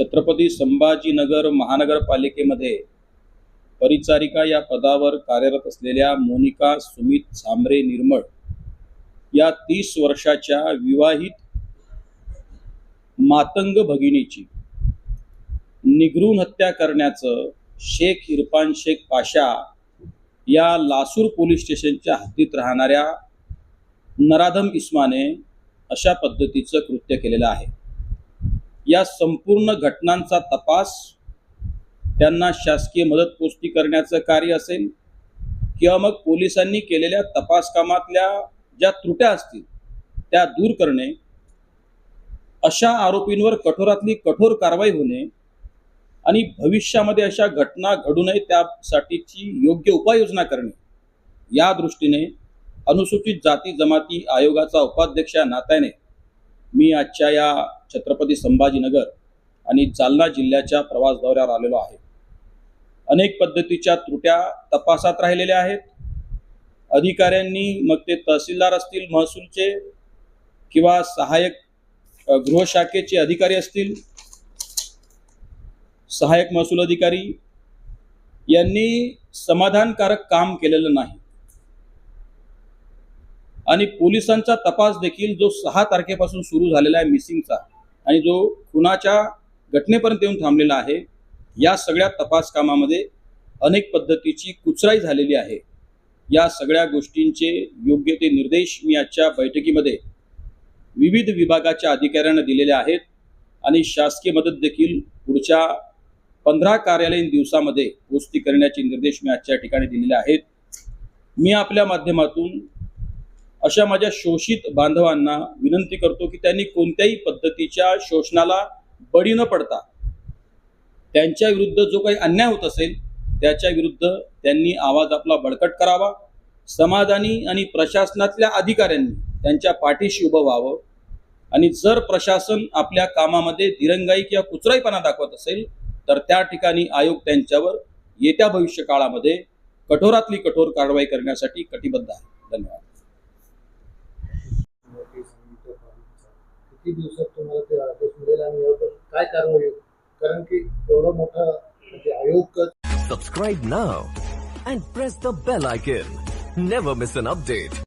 छत्रपती संभाजीनगर महानगरपालिकेमध्ये परिचारिका या पदावर कार्यरत असलेल्या मोनिका सुमित झांबरे निर्मळ या तीस वर्षाच्या विवाहित मातंग भगिनीची निगरून हत्या करण्याचं शेख इरफान शेख पाशा या लासूर पोलीस स्टेशनच्या हद्दीत राहणाऱ्या नराधम इस्माने अशा पद्धतीचं कृत्य केलेलं आहे. या संपूर्ण घटनांचा तपास त्यांना शासकीय मदत पोचती करण्याचं कार्य असेल किंवा मग पोलिसांनी केलेल्या तपास कामातल्या ज्या त्रुट्या असतील त्या दूर करणे अशा आरोपींवर कठोरातली कठोर कारवाई होणे आणि भविष्यामध्ये अशा घटना घडू नये त्यासाठीची योग्य उपाययोजना करणे या दृष्टीने अनुसूचित जाती जमाती आयोगाचा उपाध्यक्ष नात्याने मी आजच्या या छत्रपती संभाजीनगर आणि जालना जिल्ह्याच्या प्रवास दौऱ्यावर आलेलो आहे. अनेक पद्धतीच्या त्रुट्या तपासात राहिलेल्या आहेत. अधिकाऱ्यांनी मग ते तहसीलदार असतील महसूलचे किंवा सहाय्यक गृहशाखेचे अधिकारी असतील सहाय्यक महसूल अधिकारी यांनी समाधानकारक काम केलेलं नाही. आणि पोलिसांचा तपास देखील जो सहा तारखेपासून सुरू झालेला आहे मिसिंगचा आणि जो खुनाच्या घटनेपर्यंत येऊन थांबलेला आहे या सगळ्या तपास कामामध्ये अनेक पद्धतीची कुचराई झालेली आहे. या सगळ्या गोष्टींचे योग्य ते निर्देश मी आजच्या बैठकीमध्ये विविध विभागाच्या अधिकाऱ्यांना दिलेले आहेत आणि शासकीय मदत देखील पुढच्या पंधरा कार्यालयीन दिवसामध्ये गोष्टी करण्याचे निर्देश मी आजच्या ठिकाणी दिलेले आहेत. मी आपल्या माध्यमातून अशा माझ्या शोषित बांधवांना विनंती करतो की त्यांनी कोणत्याही पद्धतीच्या शोषणाला बळी न पडता त्यांच्या विरुद्ध जो काही अन्याय होत असेल त्याच्या विरुद्ध त्यांनी आवाज आपला बळकट करावा. समाधानी आणि प्रशासनातल्या अधिकाऱ्यांनी त्यांच्या पाठीशी उभं व्हावं. आणि जर प्रशासन आपल्या कामामध्ये दिरंगाई किंवा कुचराईपणा दाखवत असेल तर त्या ठिकाणी आयोग त्यांच्यावर येत्या भविष्य काळामध्ये कठोरातली कठोर कारवाई करण्यासाठी कटिबद्ध आहे. धन्यवाद नोटीस आणि तो फॉर्मचा. किती दिवसात तुम्हाला ते आदेश मिळेल आणि यावर काय कारवाई होईल? कारण की एवढं मोठं म्हणजे आयोग subscribe now and press the bell icon never miss an update